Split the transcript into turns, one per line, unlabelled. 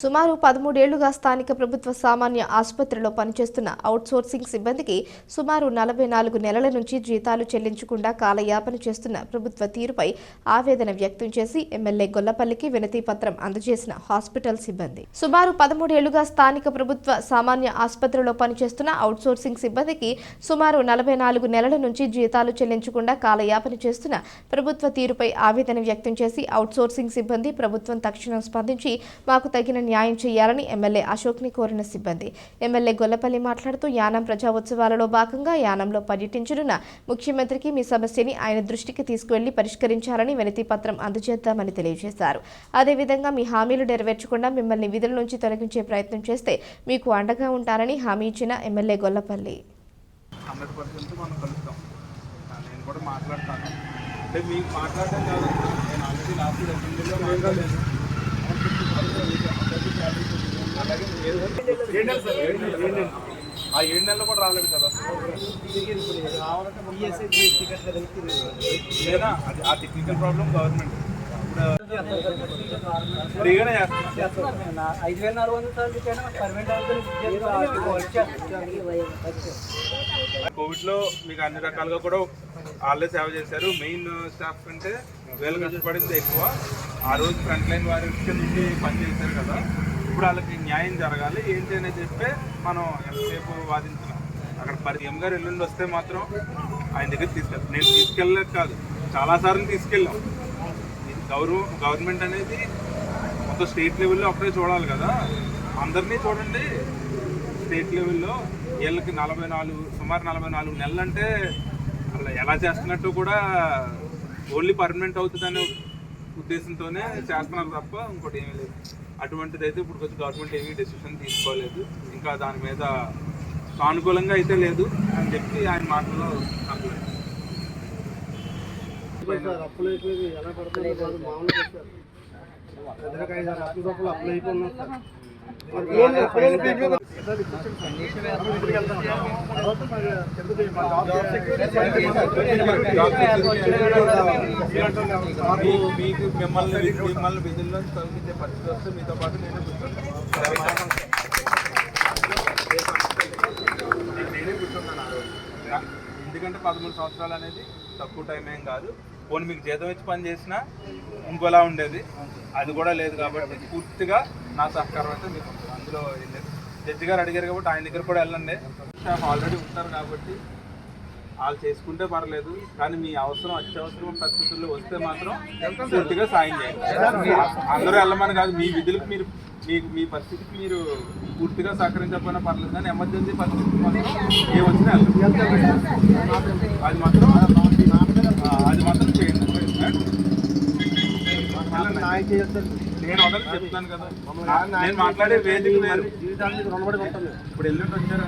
సుమారు పదమూడేళ్ళుగా స్థానిక ప్రభుత్వ సామాన్య ఆసుపత్రిలో పనిచేస్తున్న అవుట్సోర్సింగ్ సిబ్బందికి సుమారు నలభై నాలుగు నెలల నుంచి జీతాలు చెల్లించకుండా కాలయాపన చేస్తున్న ప్రభుత్వ తీరుపై ఆవేదన వ్యక్తం చేసి ఎమ్మెల్యే గొల్లపల్లికి వినతి పత్రం అందజేసిన హాస్పిటల్ సిబ్బంది. సుమారు పదమూడేళ్ళుగా స్థానిక ప్రభుత్వ సామాన్య ఆసుపత్రిలో పనిచేస్తున్న అవుట్సోర్సింగ్ సిబ్బందికి సుమారు నలభై నాలుగు నెలల నుంచి జీతాలు చెల్లించకుండా కాలయాపన చేస్తున్న ప్రభుత్వ తీరుపై ఆవేదన వ్యక్తం చేసి అవుట్సోర్సింగ్ సిబ్బంది ప్రభుత్వం తక్షణం స్పందించి మాకు తగిన న్యాయం చేయాలని ఎమ్మెల్యే అశోక్ని కోరిన సిబ్బంది. ఎమ్మెల్యే గొల్లపల్లి మాట్లాడుతూ యానం ప్రజా ఉత్సవాలలో భాగంగా యానంలో పర్యటించనున్న ముఖ్యమంత్రికి మీ సమస్యని ఆయన దృష్టికి తీసుకువెళ్ళి పరిష్కరించాలని వినతి పత్రం అందజేద్దామని తెలియజేశారు. అదేవిధంగా మీ హామీలు నెరవేర్చకుండా మిమ్మల్ని విధుల నుంచి తొలగించే ప్రయత్నం చేస్తే మీకు అండగా ఉంటారని హామీ ఇచ్చిన ఎమ్మెల్యే గొల్లపల్లి.
హండ్రెడ్ పర్సెంట్ మనం కలుస్తాం. నేను కూడా మాట్లాడతాను. అంటే మీకు మాట్లాడటం కాదు. నేను ఆల్రెడీ లాస్ట్ అసెంబ్లీలో మాట్లాడలేదు ఆ ఏడు నెలలు కూడా రాలేదు కదా లేదా అది ఆ టెక్నికల్ ప్రాబ్లం గవర్నమెంట్ ఫ్రీగానే చేస్తున్నా
ఐదు వేల నాలుగు వందల సార్లు చెప్పాను పర్మనెంట్
కోవిడ్ మీకు అన్ని రకాలుగా కూడా వాళ్ళే సేవ చేశారు. మెయిన్ స్టాఫ్ కంటే వీళ్ళు కష్టపడింది ఎక్కువ. ఆ రోజు ఫ్రంట్ లైన్ వారి నుంచి పని చేశారు కదా ఇప్పుడు వాళ్ళకి న్యాయం జరగాలి. ఏంటి అని చెప్పి మనం ఎంతసేపు వాదించినాం. అక్కడ పరి ఎం గారు ఎల్లుండి వస్తే మాత్రం ఆయన దగ్గర తీసుకెళ్ళాం నేను తీసుకెళ్ళలేదు కాదు చాలాసార్లు తీసుకెళ్ళాం. ఇది గౌరవం గవర్నమెంట్ అనేది మొత్తం స్టేట్ లెవెల్లో ఒకటే చూడాలి కదా. అందరినీ చూడండి స్టేట్ లెవెల్లో వీళ్ళకి నలభై నాలుగు సుమారు నలభై నాలుగు నెలలు అంటే అలా ఎలా చేస్తున్నట్టు కూడా ఓన్లీ పర్మనెంట్ అవుతుందని ఉద్దేశంతోనే చేస్తున్నారు తప్ప ఇంకోటి ఏమీ లేదు. అటువంటిది అయితే ఇప్పుడు కొంచెం గవర్నమెంట్ ఏమీ డెసిషన్ తీసుకోలేదు. ఇంకా దాని మీద సానుకూలంగా అయితే లేదు అని చెప్పి ఆయన మాటల్లో అప్లై
సార్
మీకు మిమ్మల్ని మిమ్మల్ని విధుల్లో తొలగించే పరిస్థితి వస్తే మీతో పాటు నేను నేనే కూర్చున్నాను ఆ రోజు ఎందుకంటే పదమూడు సంవత్సరాలు అనేది తక్కువ టైం ఏం కాదు. పోనీ మీకు జీతం ఇచ్చి పని చేసినా ఇంకోలా ఉండేది. అది కూడా లేదు కాబట్టి పూర్తిగా నా సహకారం అయితే మీకు అందులో ఏం లేదు జడ్జి గారు అడిగారు కాబట్టి ఆయన దగ్గర కూడా వెళ్ళండి. స్టాఫ్ ఆల్రెడీ ఉంటారు కాబట్టి వాళ్ళు చేసుకుంటే పర్లేదు కానీ మీ అవసరం అత్యవసరం పరిస్థితుల్లో వస్తే మాత్రం పూర్తిగా సాయం చేయండి. అందరూ వెళ్ళమని కాదు మీ విధులకు మీరు మీకు మీ పరిస్థితికి మీరు పూర్తిగా సహకరించకపోయినా పర్లేదు కానీ ఎమర్జెన్సీ పరిస్థితి మాత్రం ఏ వచ్చినా అది మాత్రం ఆ, అది మాత్రం చేయండి వెళ్ళండి.
న్యాయం చేయొచ్చు
నేను వదలి చెప్తాను కదా. నేను మాట్లాడే వేదిక వేరు.
జీవితానికి రుణపడి ఉంటుంది
ఇప్పుడు ఎల్లుండి వచ్చారు